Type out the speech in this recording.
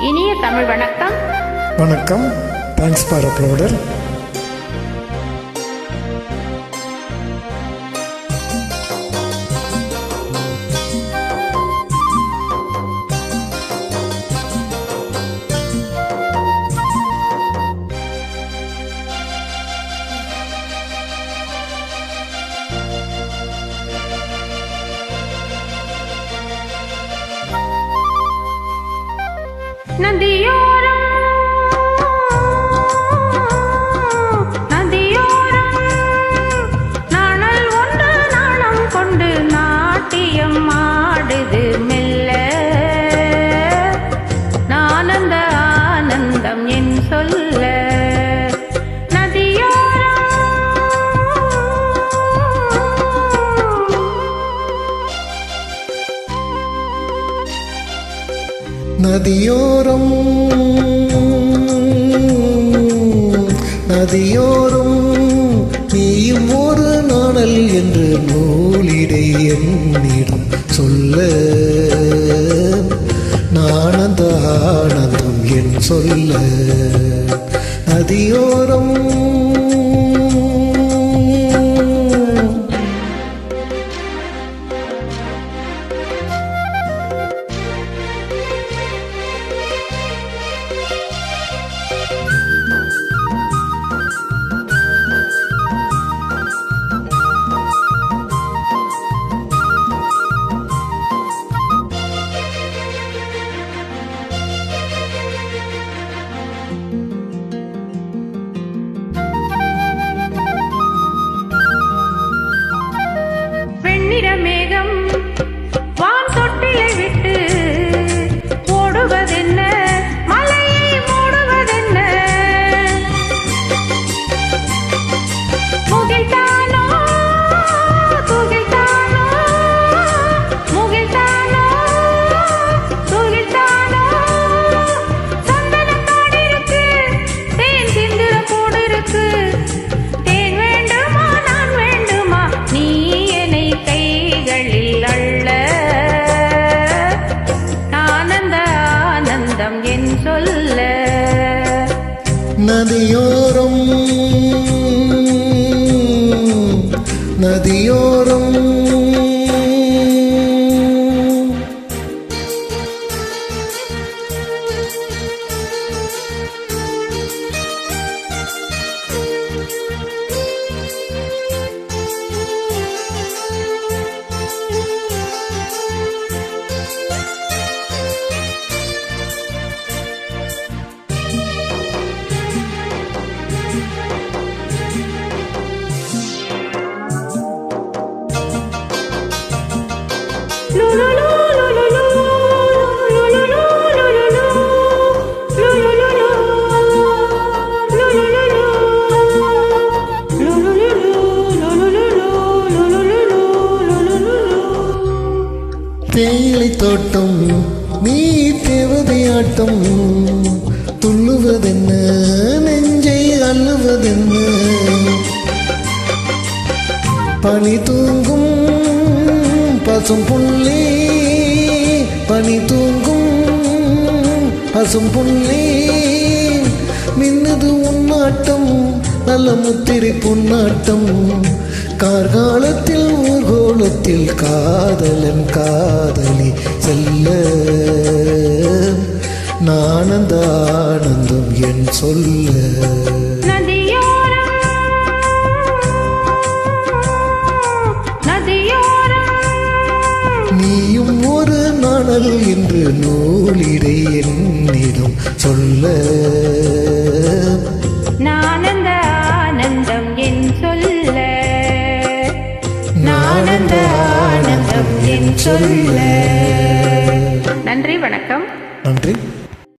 இனிய தமிழ் வணக்கம். வணக்கம். தேங்க்ஸ் ஃபார் அப்லோடர் நதியோரம் நதியோரம். நதியோரம் நீயும் ஒரு நாணல் என்று நூலிடை என்னிடம் சொல்ல. நானந்த ஆனந்தம் என் சொல்ல. நதியோரம் மேகம் நதியோரம் தேயிலை தோட்டம் நீ தேவதையாட்டம் துள்ளுவதென்ன நெஞ்சை அள்ளுவதென்ன. பனி தூங்கும் பசும் புள்ளி பனி தூங்கும் பசும் புள்ளி மின்னது உன்னாட்டம் நல்ல முத்திரை பொன்னாட்டம். கார்காலத்தில் ஊர்கோலத்தில் காதலன் காதலி செல்ல. நானந்த ஆனந்தம் என் சொல்ல. நீயும் ஒரு நாணல் என்று நூலிடை என்னிடம் சொல்ல. நானந்த ஆனந்தம் என் சொல்ல. நன்றி வணக்கம். நன்றி.